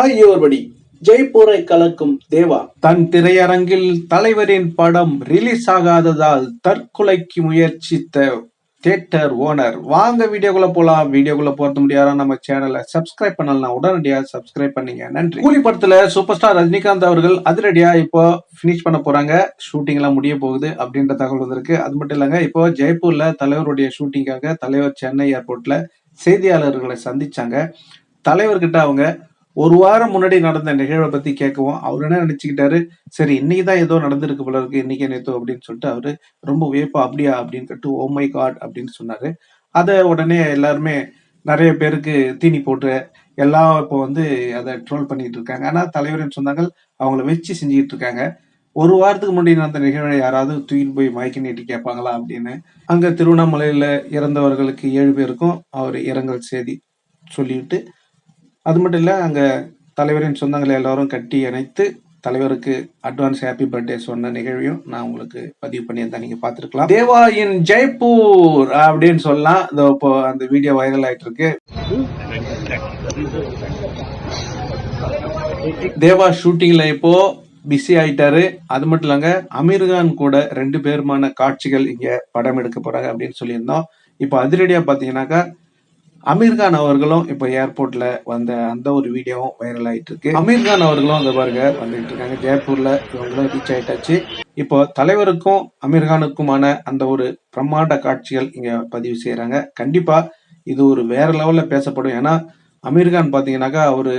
ஆகியோர்படி ஜெய்ப்பூரை கலக்கும் தேவா. தன் திரையரங்கில் தலைவரின் படம் ரிலீஸ் ஆகாததால் தற்கொலைக்கு முயற்சித்த தியேட்டர் ஓனர். வாங்க வீடியோக்குள்ள போலாம். வீடியோக்குள்ள போறது முடியாத நம்ம சேனலை சப்ஸ்கிரைப் பண்ணலாம் உடனடியா சப்ஸ்கிரைப் பண்ணீங்க. நன்றி. கூலி படத்துல சூப்பர் ஸ்டார் ரஜினிகாந்த் அவர்கள் அதிரடியா இப்போ பினிஷ் பண்ண போறாங்க. ஷூட்டிங் எல்லாம் முடிய போகுது அப்படின்ற தகவல் வந்திருக்கு. அது மட்டும் இல்லங்க இப்போ ஜெய்ப்பூர்ல தலைவருடைய ஷூட்டிங்காக தலைவர் சென்னை ஏர்போர்ட்ல செய்தியாளர்களை சந்திச்சாங்க. தலைவர்கிட்ட அவங்க ஒரு வாரம் முன்னாடி நடந்த நிகழ்வை பத்தி கேட்கவும் அவர் என்ன நினைச்சுக்கிட்டாரு? சரி இன்னைக்கு தான் ஏதோ நடந்திருக்கு போல இருக்கு இன்னைக்கு நேத்தோ அப்படின்னு சொல்லிட்டு அவரு ரொம்ப வியப்பா அப்படியா அப்படின்னு கேட்டு ஓ மை காட் அப்படின்னு சொன்னாரு. அதை உடனே எல்லாருமே நிறைய பேருக்கு தீனி போட்டு எல்லாம் இப்போ வந்து அதை ட்ரோல் பண்ணிட்டு இருக்காங்க. ஆனா தலைவரின் சொன்னாங்க அவங்கள வச்சு செஞ்சுக்கிட்டு இருக்காங்க. ஒரு வாரத்துக்கு முன்னாடி நடந்த நிகழ்வை யாராவது தூக்கிட்டு போய் மயக்க நீட்டி கேட்பாங்களா அப்படின்னு. அங்க திருவண்ணாமலையில இறந்தவர்களுக்கு ஏழு பேருக்கும் அவர் இரங்கல் செய்தி சொல்லிட்டு அது மட்டும் இல்லை அங்கே தலைவரின் சொந்தங்களை எல்லாரும் கட்டி அணைத்து தலைவருக்கு அட்வான்ஸ் ஹாப்பி பர்த்டே சொன்ன நிகழ்வையும் நான் உங்களுக்கு பதிவு பண்ணியிருந்தேன் நீங்க பார்த்துருக்கலாம். தேவா இன் ஜெய்ப்பூர் அப்படின்னு சொல்லலாம். இதோ இப்போ அந்த வீடியோ வைரல் ஆயிட்டு இருக்கு தேவா ஷூட்டிங்ல இப்போ பிஸி ஆயிட்டாரு. அது மட்டும் இல்லங்க அமீர்கான் கூட ரெண்டு பேருமான காட்சிகள் இங்க படம் எடுக்க போறாங்க அப்படின்னு சொல்லியிருந்தோம். இப்போ அதிரடியா பாத்தீங்கன்னாக்கா அமீர்கான் அவர்களும் இப்போ ஏர்போர்ட்ல வந்த அந்த ஒரு வீடியோவும் வைரல் ஆயிட்டு இருக்கு அமீர்கான் அவர்களும் அந்த பாருங்க வந்துட்டு இருக்காங்க. ஜெய்ப்பூர்ல இவங்களும் ரீச் ஆயிட்டாச்சு. இப்போ தலைவருக்கும் அமீர்கானுக்குமான அந்த ஒரு பிரம்மாண்ட காட்சிகள் இங்க பதிவு செய்யறாங்க கண்டிப்பா இது ஒரு வேற லெவல்ல பேசப்படும். ஏன்னா அமீர்கான் பாத்தீங்கன்னாக்கா அவரு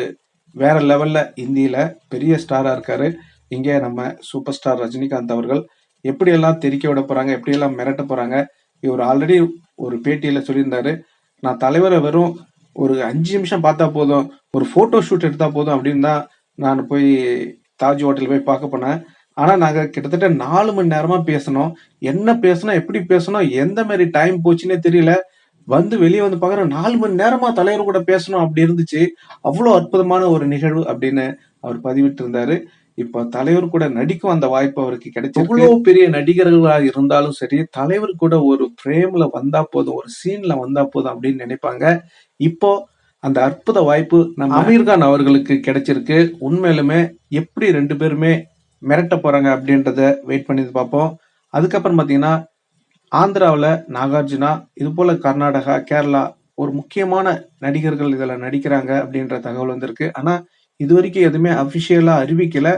வேற லெவல்ல இந்தியில பெரிய ஸ்டாரா இருக்காரு. இங்க நம்ம சூப்பர் ஸ்டார் ரஜினிகாந்த் அவர்கள் எப்படியெல்லாம் தெரிக்க விட போறாங்க எப்படியெல்லாம் மிரட்ட போறாங்க இவர் ஆல்ரெடி ஒரு பேட்டியில சொல்லியிருந்தாரு. நான் தலைவரை வெறும் ஒரு அஞ்சு நிமிஷம் பார்த்தா போதும் ஒரு ஃபோட்டோ ஷூட் எடுத்தா போதும் அப்படின்னு தான் நான் போய் தாஜ் ஹோட்டல் போய் பார்க்க போனேன். ஆனால் நாங்கள் கிட்டத்தட்ட நாலு மணி நேரமாக பேசணும். என்ன பேசணும் எப்படி பேசணும் எந்த மாதிரி டைம் போச்சுன்னே தெரியல. வந்து வெளியே வந்து பாக்குறேன் நாலு மணி நேரமா தலைவர் கூட பேசணும் அப்படி இருந்துச்சு. அவ்வளோ அற்புதமான ஒரு நிகழ்வு அப்படின்னு அவர் பதிவிட்டு இருந்தாரு இப்போ தலைவர் கூட நடிக்கும் அந்த வாய்ப்பு அவருக்கு கிடைச்சு எவ்வளவு பெரிய நடிகர்களா இருந்தாலும் சரி தலைவர் கூட ஒரு பிரேம்ல வந்தா போதும் ஒரு சீன்ல வந்தா போதும் அப்படின்னு நினைப்பாங்க. இப்போ அந்த அற்புத வாய்ப்பு நம்ம அமீர்கான் அவர்களுக்கு கிடைச்சிருக்கு. உண்மையிலுமே எப்படி ரெண்டு பேருமே மிரட்ட போறாங்க அப்படின்றத வெயிட் பண்ணி பார்ப்போம். அதுக்கப்புறம் பாத்தீங்கன்னா ஆந்திராவில் நாகார்ஜுனா இது போல கர்நாடகா கேரளா ஒரு முக்கியமான நடிகர்கள் இதுல நடிக்கிறாங்க அப்படின்ற தகவல் வந்திருக்கு. ஆனா இது வரைக்கும் எதுவுமே அஃபிஷியலாக அறிவிக்கல.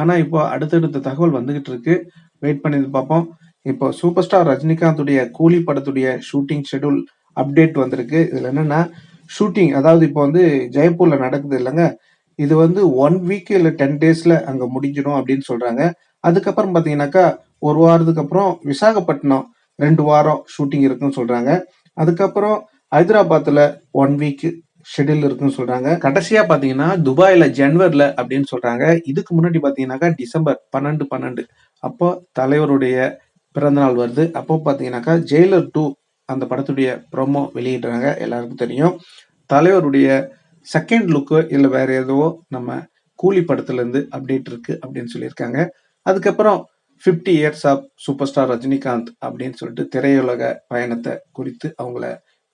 ஆனால் இப்போ அடுத்தடுத்த தகவல் வந்துகிட்டு இருக்கு. வெயிட் பண்ணி பார்ப்போம். இப்போ சூப்பர் ஸ்டார் ரஜினிகாந்துடைய கூலி படத்துடைய ஷூட்டிங் ஷெட்யூல் அப்டேட் வந்திருக்கு. இதில் என்னன்னா ஷூட்டிங் அதாவது இப்போ வந்து ஜெய்ப்பூரில் நடக்குது இல்லைங்க. இது வந்து ஒன் வீக் இல்லை டென் டேஸ்ல அங்கே முடிஞ்சிடும் அப்படின்னு சொல்றாங்க. அதுக்கப்புறம் பார்த்தீங்கன்னாக்கா ஒரு வாரத்துக்கு அப்புறம் விசாகப்பட்டினம் ரெண்டு வாரம் ஷூட்டிங் இருக்குன்னு சொல்றாங்க. அதுக்கப்புறம் ஹைதராபாத்தில் ஒன் வீக் ஷெட்யூல் இருக்குன்னு சொல்றாங்க. கடைசியா பாத்தீங்கன்னா துபாயில ஜனவரில அப்படின்னு சொல்றாங்க. இதுக்கு முன்னாடி பாத்தீங்கன்னாக்கா டிசம்பர் பன்னெண்டு பன்னெண்டு. அப்போ தலைவருடைய பிறந்தநாள் வருது. அப்போ பாத்தீங்கன்னாக்கா ஜெயிலர் டூ அந்த படத்துடைய ப்ரோமோ வெளியிடுறாங்க. எல்லாருக்கும் தெரியும். தலைவருடைய செகண்ட் லுக்கு இல்லை வேற ஏதோ நம்ம கூலி படத்துல இருந்து அப்டேட் இருக்கு அப்படின்னு சொல்லியிருக்காங்க. அதுக்கப்புறம் 50 years of super star Rajinikanth அப்படின்னு சொல்லிட்டு திரையுலக பயணத்தை குறித்து அவங்கள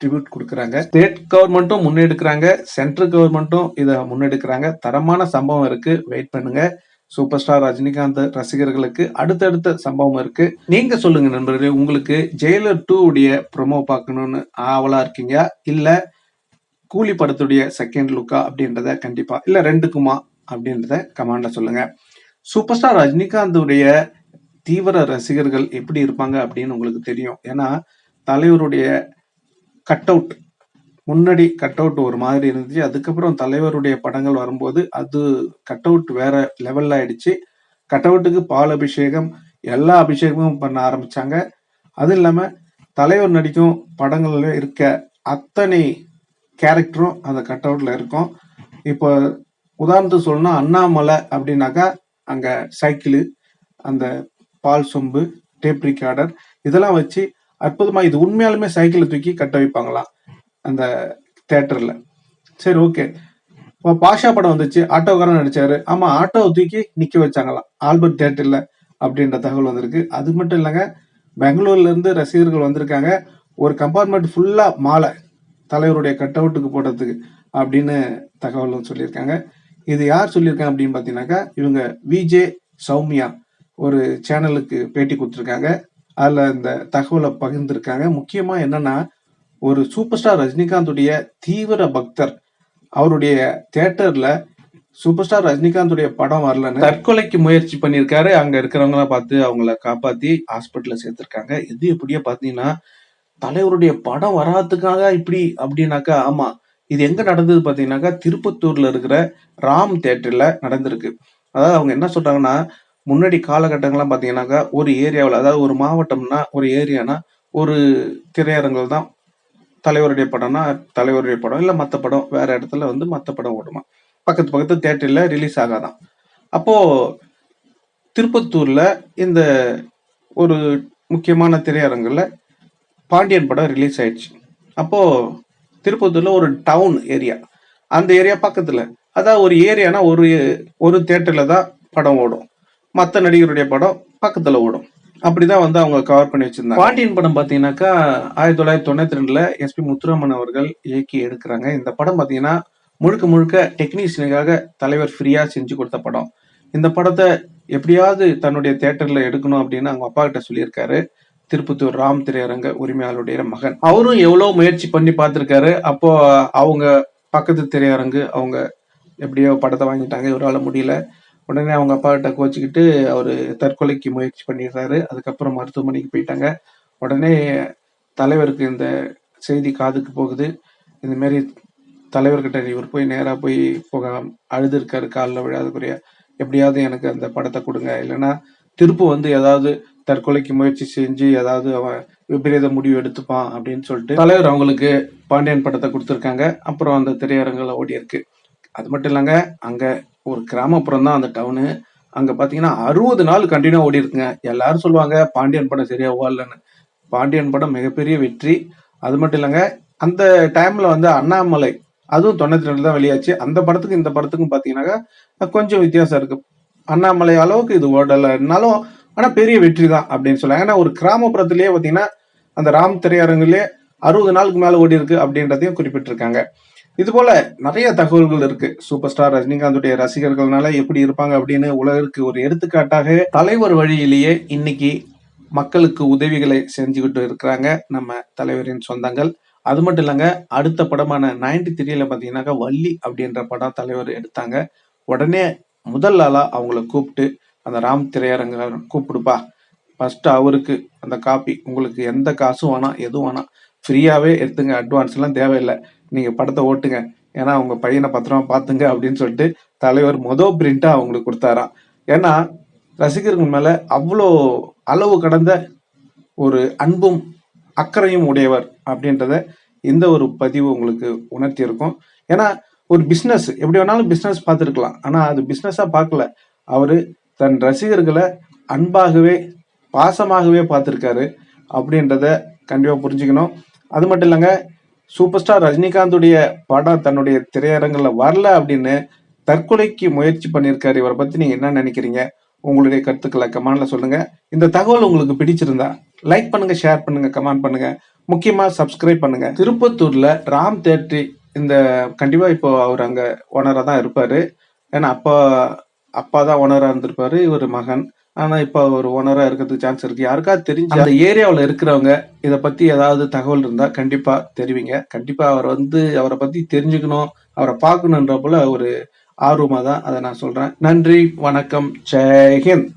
டிரிபியூட் கொடுக்குறாங்க. ஸ்டேட் கவர்மெண்ட்டும் முன்னெடுக்கிறாங்க. சென்ட்ரல் கவர்மெண்ட்டும் இதை முன்னெடுக்கிறாங்க. தரமான சம்பவம் இருக்கு. வெயிட் பண்ணுங்க. சூப்பர் ஸ்டார் ரஜினிகாந்த் ரசிகர்களுக்கு அடுத்தடுத்த சம்பவம் இருக்கு. நீங்க சொல்லுங்க நண்பர்களே உங்களுக்கு ஜெயிலர் டூ உடைய ப்ரொமோ பார்க்கணும்னு ஆவலா இருக்கீங்க? இல்ல கூலி படத்துடைய செகண்ட் லுக்கா அப்படின்றத கண்டிப்பா இல்ல ரெண்டுக்குமா அப்படின்றத கமெண்ட்ல சொல்லுங்க. சூப்பர் ஸ்டார் ரஜினிகாந்துடைய தீவிர ரசிகர்கள் எப்படி இருப்பாங்க அப்படின்னு உங்களுக்கு தெரியும். ஏன்னா தலைவருடைய கட் அவுட் முன்னாடி கட் அவுட் ஒரு மாதிரி இருந்துச்சு. அதுக்கப்புறம் தலைவருடைய படங்கள் வரும்போது அது கட் அவுட் வேற லெவல்ல ஆயிடுச்சு. கட் அவுட்டுக்கு பால் அபிஷேகம் எல்லா அபிஷேகமும் பண்ண ஆரம்பிச்சாங்க. அது இல்லாம தலைவர் நடிக்கும் படங்கள்ல இருக்க அத்தனை கேரக்டரும் அந்த கட் அவுட்ல இருக்கும். இப்போ உதாரணத்துக்கு சொல்லணும்னா அண்ணாமலை அப்படின்னாக்கா அங்க சைக்கிள் அந்த பால் சொம்பு டேப் ரிகார்டர் இதெல்லாம் வச்சு அற்புதமா இது உண்மையாலுமே சைக்கிளை தூக்கி கட்ட வைப்பாங்களாம் அந்த தேட்டர்ல சரி ஓகே. இப்போ பாஷா படம் வந்துச்சு ஆட்டோக்காரன் நடிச்சாரு. ஆமா ஆட்டோவை தூக்கி நிக்க வச்சாங்களாம். ஆல்பர்ட் தேட்டர்ல அப்படின்ற தகவல் வந்திருக்கு. அது மட்டும் இல்லைங்க பெங்களூர்ல இருந்து ரசிகர்கள் வந்திருக்காங்க. ஒரு கம்பார்ட்மெண்ட் ஃபுல்லா மாலை தலைவருடைய கட் அவுட்டுக்கு போடுறதுக்கு அப்படின்னு தகவலும் சொல்லியிருக்காங்க. இது யார் சொல்லியிருக்காங்க அப்படின்னு பார்த்தீங்கன்னாக்கா இவங்க விஜே சௌமியா ஒரு சேனலுக்கு பேட்டி கொடுத்துருக்காங்க. அதில் இந்த தகவலை பகிர்ந்திருக்காங்க. முக்கியமா என்னன்னா ஒரு சூப்பர் ஸ்டார் ரஜினிகாந்துடைய தீவிர பக்தர். அவருடைய தேட்டரில் சூப்பர் ஸ்டார் ரஜினிகாந்துடைய படம் வரலன்னு தற்கொலைக்கு முயற்சி பண்ணியிருக்காரு. அங்க இருக்கிறவங்களாம் பார்த்து அவங்கள காப்பாற்றி ஹாஸ்பிட்டலில் சேர்த்திருக்காங்க. இது எப்படியே பார்த்தீங்கன்னா தலைவருடைய படம் வராதுக்காக இப்படி அப்படின்னாக்கா ஆமா இது எங்க நடந்தது பாத்தீங்கன்னாக்கா திருப்பத்தூர்ல இருக்கிற ராம் தேட்டரில் நடந்திருக்கு. அதாவது அவங்க என்ன சொல்றாங்கன்னா முன்னாடி காலகட்டங்கள்லாம் பார்த்தீங்கன்னாக்கா ஒரு ஏரியாவில் அதாவது ஒரு மாவட்டம்னா ஒரு ஏரியானா ஒரு திரையரங்கில் தான் தலைவருடைய படம்னா தலைவருடைய படம் இல்லை மற்ற படம் வேற இடத்துல வந்து மற்ற படம் ஓடுமா. பக்கத்து பக்கத்து தேட்டரில் ரிலீஸ் ஆகாதான் அப்போ திருப்பத்தூர்ல இந்த ஒரு முக்கியமான திரையரங்கில் பாண்டியன் படம் ரிலீஸ் ஆயிடுச்சு. அப்போ திருப்பத்தூர்ல ஒரு டவுன் ஏரியா அந்த ஏரியா பக்கத்துல. அதாவது ஒரு ஏரியானா ஒரு ஒரு தேட்டர்ல தான் படம் ஓடும். மற்ற நடிகருடைய படம் பக்கத்துல ஓடும். அப்படிதான் வந்து அவங்க கவர் பண்ணி வச்சிருந்தாங்க. பாண்டியன் படம் பாத்தீங்கன்னாக்கா ஆயிரத்தி தொள்ளாயிரத்தி தொண்ணூத்தி ரெண்டுல எஸ்பி முத்துராமன் அவர்கள் இயக்கி எடுக்கிறாங்க. இந்த படம் பாத்தீங்கன்னா முழுக்க முழுக்க டெக்னீஷியனுக்காக தலைவர் ஃப்ரீயா செஞ்சு கொடுத்த படம். இந்த படத்தை எப்படியாவது தன்னுடைய தேட்டர்ல எடுக்கணும் அப்படின்னு அவங்க அப்பா கிட்ட சொல்லியிருக்காரு. திருப்பத்தூர் ராம் திரையரங்க உரிமையாளருடைய மகன். அவரும் எவ்வளவு முயற்சி பண்ணி பார்த்திருக்காரு. அப்போ அவங்க பக்கத்து திரையரங்கு அவங்க எப்படியோ படத்தை வாங்கிட்டாங்க. இவரால் முடியல. உடனே அவங்க அப்பாகிட்ட கோச்சிக்கிட்டு அவர் தற்கொலைக்கு முயற்சி பண்ணிடுறாரு. அதுக்கப்புறம் மருத்துவமனைக்கு போயிட்டாங்க. உடனே தலைவருக்கு இந்த செய்தி காதுக்கு போகுது. இந்த மாதிரி தலைவர்கிட்ட இவர் போய் நேராக போய் போக அழுதுருக்காரு காலில் விழாதக்குரிய எப்படியாவது எனக்கு அந்த படத்தை கொடுங்க. இல்லைன்னா திருப்பு வந்து ஏதாவது தற்கொலைக்கு முயற்சி செஞ்சு ஏதாவது அவன் விபரீத முடிவு எடுத்துப்பான் அப்படின்னு சொல்லிட்டு தலைவர் அவங்களுக்கு பாண்டியன் படத்தை கொடுத்துருக்காங்க. அப்புறம் அந்த திரையரங்கில் ஓடி இருக்கு அது மட்டும் இல்லைங்க அங்கே ஒரு கிராமப்புறம் தான் அந்த டவுனு அங்கே பார்த்தீங்கன்னா அறுபது நாள் கண்டினியூ ஓடி இருக்குங்க. எல்லாரும் சொல்லுவாங்க பாண்டியன் படம் சரியா ஓடலன்னு பாண்டியன் படம் மிகப்பெரிய வெற்றி. அது மட்டும் இல்லைங்க அந்த டைம்ல வந்து அண்ணாமலை அதுவும் தொண்ணூத்தி ரெண்டு தான் வெளியாச்சு. அந்த படத்துக்கு இந்த படத்துக்கும் பார்த்தீங்கன்னாக்கா கொஞ்சம் வித்தியாசம் இருக்கு. அண்ணாமலை அளவுக்கு இது ஓடலைன்னாலும் ஆனால் பெரிய வெற்றி தான் அப்படின்னு சொல்லுவாங்க. ஏன்னா ஒரு கிராமப்புறத்திலேயே பார்த்தீங்கன்னா அந்த ராம் திரையரங்குலேயே அறுபது நாளுக்கு மேலே ஓடி இருக்கு அப்படின்றதையும் குறிப்பிட்டிருக்காங்க. இது போல நிறைய தகவல்கள் இருக்கு. சூப்பர் ஸ்டார் ரஜினிகாந்துடைய ரசிகர்கள்னால எப்படி இருப்பாங்க அப்படின்னு உலகிற்கு ஒரு எடுத்துக்காட்டாக தலைவர் வழியிலேயே இன்னைக்கு மக்களுக்கு உதவிகளை செஞ்சுக்கிட்டு இருக்கிறாங்க நம்ம தலைவரின் சொந்தங்கள். அது மட்டும் இல்லைங்க அடுத்த படமான நைன்டி த்ரீல பாத்தீங்கன்னாக்கா வள்ளி அப்படின்ற படம் தலைவர் எடுத்தாங்க. உடனே முதல் ஆளா அவங்கள கூப்பிட்டு அந்த ராம் திரையரங்க கூப்பிடுப்பா. ஃபர்ஸ்ட் அவருக்கு அந்த காப்பி உங்களுக்கு எந்த காசும் வேணாம் எதுவும் வேணாம் ஃப்ரீயாகவே எடுத்துங்க அட்வான்ஸ்லாம் தேவையில்லை. நீங்கள் படத்தை ஓட்டுங்க. ஏன்னா உங்கள் பையனை பத்திரமா பார்த்துங்க அப்படின்னு சொல்லிட்டு தலைவர் மொதல் பிரிண்ட்டாக அவங்களுக்கு கொடுத்தாராம். ஏன்னா ரசிகர்கள் மேலே அவ்வளோ அளவு கடந்த ஒரு அன்பும் அக்கறையும் உடையவர் அப்படின்றத இந்த ஒரு பதிவு உங்களுக்கு உணர்த்தி இருக்கும் ஏன்னா ஒரு பிஸ்னஸ் எப்படி வேணாலும் பிஸ்னஸ் பார்த்துருக்கலாம். ஆனால் அது பிஸ்னஸாக பார்க்கல. அவர் தன் ரசிகர்களை அன்பாகவே பாசமாகவே பார்த்துருக்காரு அப்படின்றத கண்டிப்பாக புரிஞ்சுக்கணும். அது மட்டும் இல்லைங்க சூப்பர் ஸ்டார் ரஜினிகாந்துடைய படம் தன்னுடைய திரையரங்கில் வரல அப்படின்னு தற்கொலைக்கு முயற்சி பண்ணியிருக்காரு. இவரை பற்றி நீங்கள் என்ன நினைக்கிறீங்க? உங்களுடைய கருத்துக்களை கமெண்ட்ல சொல்லுங்க. இந்த தகவல் உங்களுக்கு பிடிச்சிருந்தா லைக் பண்ணுங்க ஷேர் பண்ணுங்க கமெண்ட் பண்ணுங்க. முக்கியமா சப்ஸ்கிரைப் பண்ணுங்க. திருப்பத்தூர்ல ராம் தேட்ரி இந்த கண்டிப்பா இப்போ அவர் அங்க ஓனரா தான் இருப்பாரு. ஏன்னா அப்பா அப்பா தான் ஓனரா இருந்திருப்பாரு இவர் மகன். ஆனா இப்ப அவர் ஓனரா இருக்கிறதுக்கு சான்ஸ் இருக்கு. யாருக்காவது தெரிஞ்சு அந்த ஏரியாவுல இருக்கிறவங்க இத பத்தி ஏதாவது தகவல் இருந்தா கண்டிப்பா தெரிவிங்க. கண்டிப்பா அவர் வந்து அவரை பத்தி தெரிஞ்சுக்கணும் அவரை பார்க்கணுன்ற போல ஒரு ஆர்வமா தான் அதை நான் சொல்றேன். நன்றி வணக்கம் ஜெய்ஹிந்த்